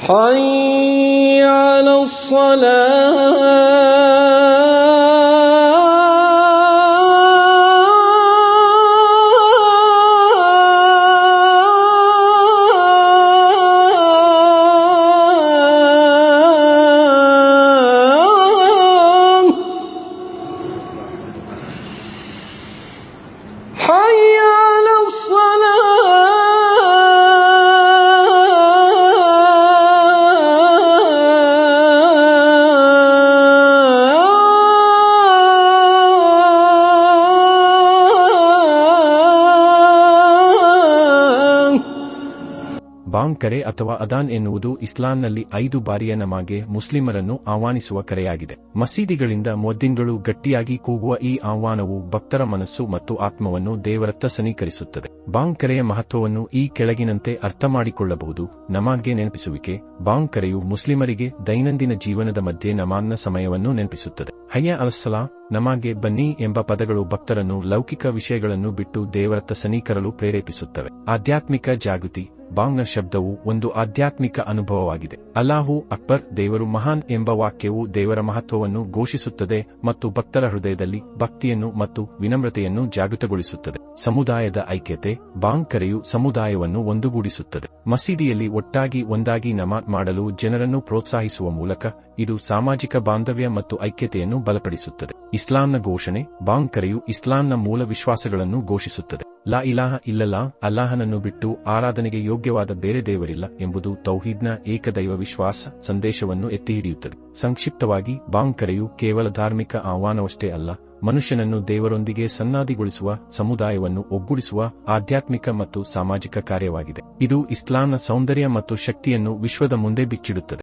حي على الصلاة. ಬಾಂಗ್ ಕರೆ ಅಥವಾ ಅದಾನ್ ಎನ್ನುವುದು ಇಸ್ಲಾಂನಲ್ಲಿ ಐದು ಬಾರಿಯ ನಮಾಗೆ ಮುಸ್ಲಿಮರನ್ನು ಆಹ್ವಾನಿಸುವ ಕರೆಯಾಗಿದೆ. ಮಸೀದಿಗಳಿಂದ ಮೊದ್ದಿನ್ಗಳು ಗಟ್ಟಿಯಾಗಿ ಕೂಗುವ ಈ ಆಹ್ವಾನವು ಭಕ್ತರ ಮನಸ್ಸು ಮತ್ತು ಆತ್ಮವನ್ನು ದೇವರತ್ತ ಸನೀಕರಿಸುತ್ತದೆ. ಬಾಂಗ್ ಕರೆಯ ಮಹತ್ವವನ್ನು ಈ ಕೆಳಗಿನಂತೆ ಅರ್ಥ ಮಾಡಿಕೊಳ್ಳಬಹುದು. ನಮಾಗ್ಗೆ ನೆನಪಿಸುವಿಕೆ, ಬಾಂಗ್ ಕರೆಯು ಮುಸ್ಲಿಮರಿಗೆ ದೈನಂದಿನ ಜೀವನದ ಮಧ್ಯೆ ನಮಾನ್ನ ಸಮಯವನ್ನು ನೆನಪಿಸುತ್ತದೆ. ಹಯ್ಯ ಅಲಸಲಾ ನಮಗೆ ಬನ್ನಿ ಎಂಬ ಪದಗಳು ಭಕ್ತರನ್ನು ಲೌಕಿಕ ವಿಷಯಗಳನ್ನು ಬಿಟ್ಟು ದೇವರತ್ತ ಸನೀಕರಲು ಪ್ರೇರೇಪಿಸುತ್ತವೆ. ಆಧ್ಯಾತ್ಮಿಕ ಜಾಗೃತಿ, ಬಾಂಗ್ನ ಶಬ್ದವು ಒಂದು ಆಧ್ಯಾತ್ಮಿಕ ಅನುಭವವಾಗಿದೆ. ಅಲ್ಲಾಹು ಅಕ್ಬರ್ ದೇವರು ಮಹಾನ್ ಎಂಬ ವಾಕ್ಯವು ದೇವರ ಮಹತ್ವವನ್ನು ಘೋಷಿಸುತ್ತದೆ ಮತ್ತು ಭಕ್ತರ ಹೃದಯದಲ್ಲಿ ಭಕ್ತಿಯನ್ನು ಮತ್ತು ವಿನಮ್ರತೆಯನ್ನು ಜಾಗೃತಗೊಳಿಸುತ್ತದೆ. ಸಮುದಾಯದ ಐಕ್ಯತೆ, ಬಾಂಗ್ ಕರೆಯು ಸಮುದಾಯವನ್ನು ಒಂದುಗೂಡಿಸುತ್ತದೆ. ಮಸೀದಿಯಲ್ಲಿ ಒಟ್ಟಾಗಿ ಒಂದಾಗಿ ನಮಾಜ್ ಮಾಡಲು ಜನರನ್ನು ಪ್ರೋತ್ಸಾಹಿಸುವ ಮೂಲಕ ಇದು ಸಾಮಾಜಿಕ ಬಾಂಧವ್ಯ ಮತ್ತು ಐಕ್ಯತೆಯನ್ನು ಬಲಪಡಿಸುತ್ತದೆ. ಇಸ್ಲಾಂನ ಘೋಷಣೆ ಬಾಂಗ್ ಕರೆಯು ಇಸ್ಲಾಂನ ಮೂಲ ವಿಶ್ವಾಸಗಳನ್ನು ಘೋಷಿಸುತ್ತದೆ. ಲಾ ಇಲಾಹ ಇಲ್ಲಲ್ಲಾ, ಅಲ್ಲಾಹನನ್ನು ಬಿಟ್ಟು ಆರಾಧನೆಗೆ ಯೋಗ್ಯವಾದ ಬೇರೆ ದೇವರಿಲ್ಲ ಎಂಬುದು ತೌಹೀದ್ನ ಏಕದೈವ ವಿಶ್ವಾಸ ಸಂದೇಶವನ್ನು ಎತ್ತಿಹಿಡಿಯುತ್ತದೆ. ಸಂಕ್ಷಿಪ್ತವಾಗಿ ಬಾಂಗ್ ಕರೆಯು ಕೇವಲ ಧಾರ್ಮಿಕ ಆಹ್ವಾನವಷ್ಟೇ ಅಲ್ಲ, ಮನುಷ್ಯನನ್ನು ದೇವರೊಂದಿಗೆ ಸನ್ನಾದಿಗೊಳಿಸುವ ಸಮುದಾಯವನ್ನು ಒಗ್ಗೂಡಿಸುವ ಆಧ್ಯಾತ್ಮಿಕ ಮತ್ತು ಸಾಮಾಜಿಕ ಕಾರ್ಯವಾಗಿದೆ. ಇದು ಇಸ್ಲಾಂನ ಸೌಂದರ್ಯ ಮತ್ತು ಶಕ್ತಿಯನ್ನು ವಿಶ್ವದ ಮುಂದೆ ಬಿಚ್ಚಿಡುತ್ತದೆ.